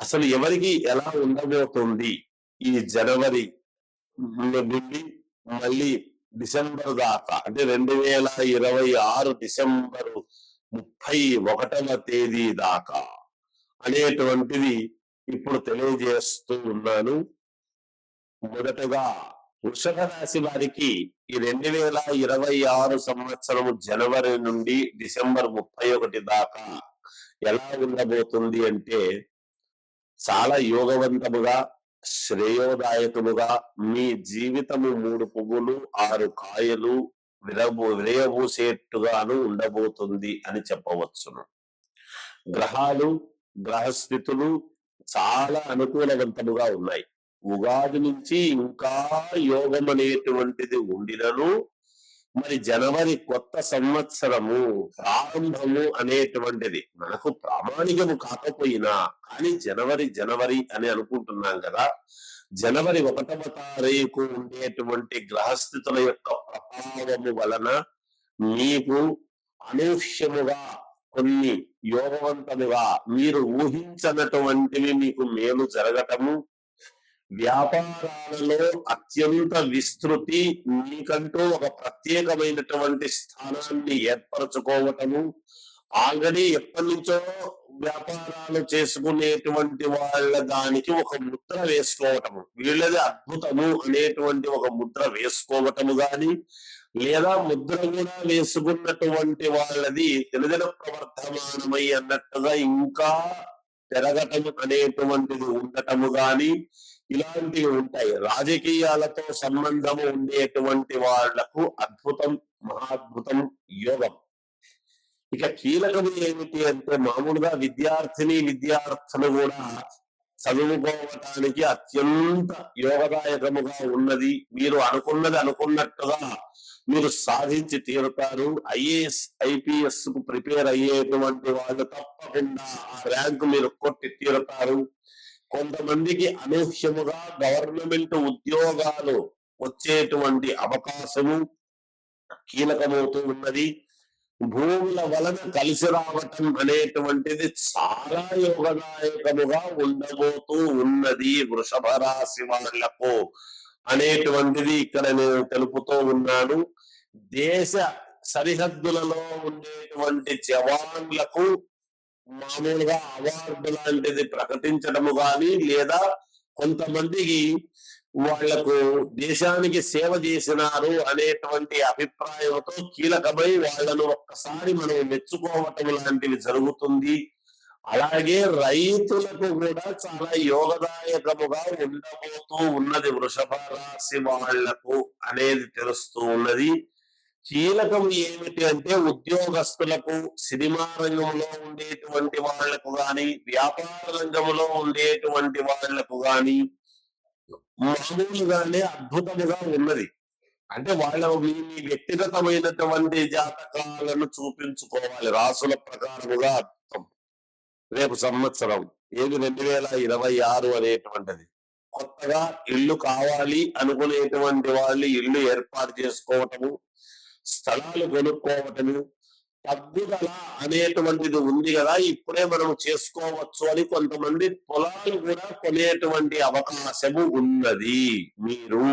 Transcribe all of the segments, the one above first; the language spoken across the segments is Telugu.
అసలు ఎవరికి ఎలా ఉండబోతుంది ఈ జనవరి నుండి మళ్ళీ డిసెంబర్ దాకా? అంటే రెండు వేల ఇరవై ఆరు డిసెంబరు ముప్పై ఒకటవ తేదీ దాకా అనేటువంటిది ఇప్పుడు తెలియజేస్తూ ఉన్నాను. మొదటగా వృషభ రాశి వారికి ఈ రెండు వేల ఇరవై ఆరు సంవత్సరం జనవరి నుండి డిసెంబర్ ముప్పై ఒకటి దాకా ఎలా ఉండబోతుంది అంటే చాలా యోగవంతముగా శ్రేయోదాయకముగా మీ జీవితము మూడు పువ్వులు ఆరు కాయలు విరబు విరయబూసేట్టుగాను ఉండబోతుంది అని చెప్పవచ్చును. గ్రహాలు గ్రహస్థితులు చాలా అనుకూలవంతముగా ఉన్నాయి. ఉగాది నుంచి ఇంకా యోగం అనేటువంటిది ఉండినను మరి జనవరి కొత్త సంవత్సరము ప్రారంభము అనేటువంటిది. మనకు ప్రామాణికము కాకపోయినా కానీ జనవరి జనవరి అని అనుకుంటున్నాం కదా. జనవరి ఒకటవ తారీఖు ఉండేటువంటి గ్రహస్థితుల యొక్క ప్రభావము వలన మీకు అనూహ్యముగా కొన్ని యోగవంతముగా మీరు ఊహించనటువంటివి మీకు మేలు జరగటము వ్యాపారాలలో అత్యంత విస్తృతి మీకంటూ ఒక ప్రత్యేకమైనటువంటి స్థానాన్ని ఏర్పరచుకోవటము. ఆల్రెడీ ఎప్పటి నుంచో వ్యాపారాలు చేసుకునేటువంటి వాళ్ళ దానికి ఒక ముద్ర వేసుకోవటము. వీళ్ళది అద్భుతము అనేటువంటి ఒక ముద్ర వేసుకోవటము గాని లేదా ముద్ర కూడా వేసుకున్నటువంటి వాళ్ళది దినదిన ప్రవర్ధమానమై అన్నట్టుగా ఇంకా పెరగటము అనేటువంటిది ఉండటము గాని ఇలాంటివి ఉంటాయి. రాజకీయాలతో సంబంధము ఉండేటువంటి వాళ్ళకు అద్భుతం మహాద్భుతం యోగం. ఇక కీలకము ఏమిటి అంటే మామూలుగా విద్యార్థిని విద్యార్థులు కూడా చదువుకోవటానికి అత్యంత యోగదాయకముగా ఉన్నది. మీరు అనుకున్నది అనుకున్నట్టుగా మీరు సాధించి తీరుతారు. ఐఏఎస్ ఐపీఎస్కు ప్రిపేర్ అయ్యేటువంటి వాళ్ళు తప్పకుండా ఆ ర్యాంకు మీరు కొట్టి తీరుతారు. కొంతమందికి అనూహ్యముగా గవర్నమెంట్ ఉద్యోగాలు వచ్చేటువంటి అవకాశము కీలకమవుతూ ఉన్నది. భూముల వలన కలిసి రావటం అనేటువంటిది చాలా యోగదాయకముగా ఉండబోతూ ఉన్నది వృషభ రాశి వాళ్ళకు అనేటువంటిది ఇక్కడ నేను తెలుపుతూ ఉన్నాను. దేశ సరిహద్దులలో ఉండేటువంటి జవాన్లకు మామూలుగా అవార్డు లాంటిది ప్రకటించడము గాని లేదా కొంతమందికి వాళ్ళకు దేశానికి సేవ చేసినారు అనేటువంటి అభిప్రాయంతో కీలకమై వాళ్ళను ఒక్కసారి మనం మెచ్చుకోవటం లాంటివి జరుగుతుంది. అలాగే రైతులకు కూడా చాలా యోగదాయకముగా ఉండబోతూ ఉన్నది వృషభ రాశి వాళ్ళకు అనేది తెలుస్తూ ఉన్నది. కీలకం ఏమిటి అంటే ఉద్యోగస్తులకు సినిమా రంగంలో ఉండేటువంటి వాళ్ళకు గాని వ్యాపార రంగంలో ఉండేటువంటి వాళ్ళకు గాని మామూలుగానే అద్భుతముగా ఉన్నది. అంటే వాళ్ళ మీ వ్యక్తిగతమైనటువంటి జాతకాలను చూపించుకోవాలి. రాసుల ప్రకారముగా అర్థం. రేపు సంవత్సరం ఏది రెండు వేల ఇరవై ఆరు అనేటువంటిది. కొత్తగా ఇల్లు కావాలి అనుకునేటువంటి వాళ్ళు ఇల్లు ఏర్పాటు చేసుకోవటము స్థలాలు కొనుక్కోవటము తగ్గుదల అనేటువంటిది ఉంది కదా ఇప్పుడే మనం చేసుకోవచ్చు అని కొంతమంది పొలాలు కూడా కొనేటువంటి అవకాశము ఉన్నది మీరు.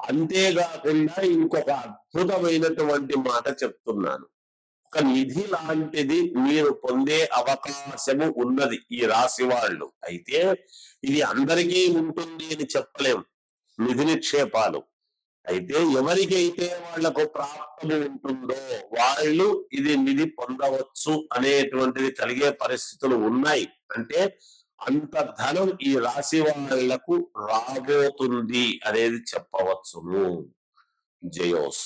అంతేకాకుండా ఇంకొక అద్భుతమైనటువంటి మాట చెప్తున్నాను. ఒక నిధి లాంటిది మీరు పొందే అవకాశము ఉన్నది ఈ రాశి వాళ్ళు. అయితే ఇది అందరికీ ఉంటుంది అని చెప్పలేం. నిధి నిక్షేపాలు. అయితే ఎవరికైతే వాళ్ళకు ప్రాప్తము ఉంటుందో వాళ్ళు ఇది నిధి పొందవచ్చు అనేటువంటిది కలిగే పరిస్థితులు ఉన్నాయి. అంటే అంత ధనం ఈ రాశి వాళ్ళకు రాబోతుంది అనేది చెప్పవచ్చును. జయోస్